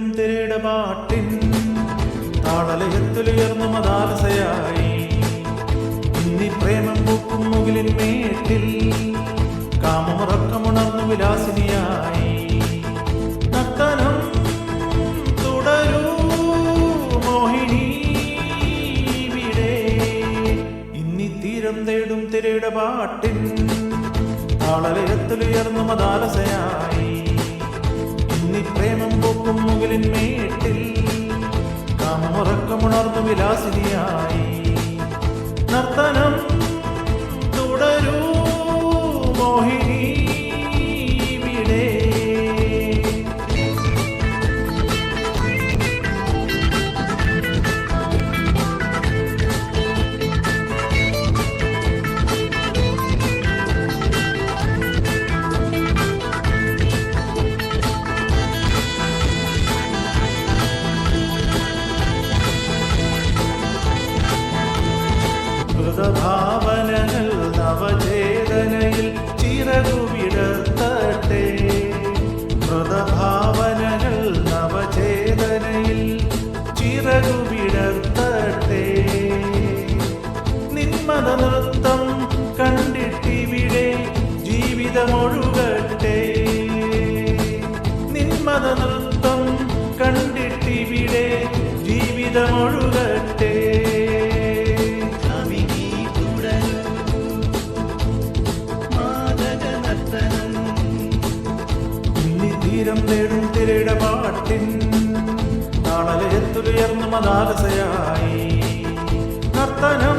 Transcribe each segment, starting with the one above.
തേടും തിരയുടെ പാട്ടിൻ താളലയത്തിലുയർന്നു മതാലസയായി. ഇന്നി പ്രേമം പൂക്കും മുകിലിൻ മേട്ടിൽ കാമമുറക്കമുണർന്നു വിലാസിനിയായി. നർത്തനം തുടരൂ ഇന്നി തീരം തേടും തിരയുടെ പാട്ടിൻ താളലയത്തിലുയർന്നു മതാലസയായി. പ്രേമം പൊക്കും മുകിലിൻ മേട്ടിൽ. കാമുറക്കമുണർന്നു വിലാസിനിയായി. നർത്തനം മൃതഭാവനകൾ നവചേതനയിൽ ചിറകുവിടത്തട്ടെ. മൃതഭാവനകൾ നവചേതനയിൽ ചിറകുവിടത്തട്ടെ. നിന്മത നൃത്തം കണ്ടിട്ടിവിടെ ജീവിതമൊഴുകട്ടെ. നിന്മത നൃത്തം തേടും തിരയുടെ പാട്ടിൻ താളലയത്തുയർന്ന മതാലസയായി നർത്തനം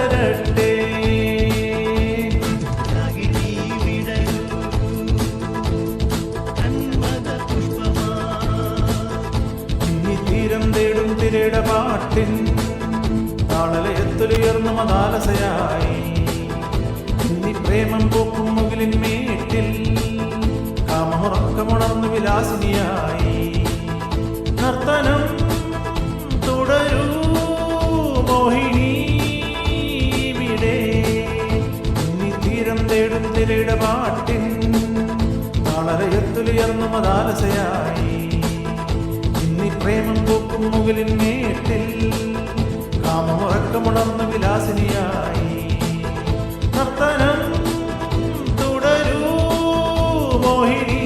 തീരം തേടും തിരയുടെ പാട്ടിൻ താളലയത്തുയർന്ന മതാലസയായി. ഇന്നി പ്രേമം പോക്കും മുകിലിൻ മേട്ടിൽ കാമമുറക്കമുണർന്നു വിലാസിനിയായി. നർത്തനം തുടരൂ മോഹിനി ഇവിടെ ഇന്നി തീരം തേടും തിരയുടെ മതാലസയായി. ഇന്നി പ്രേമം പൂക്കും മുകളിൽ മേട്ടിൽ കാമമുറക്കമുണർന്ന വിലാസിനിയായി. നർത്തനം തുടരൂ മോഹിനി.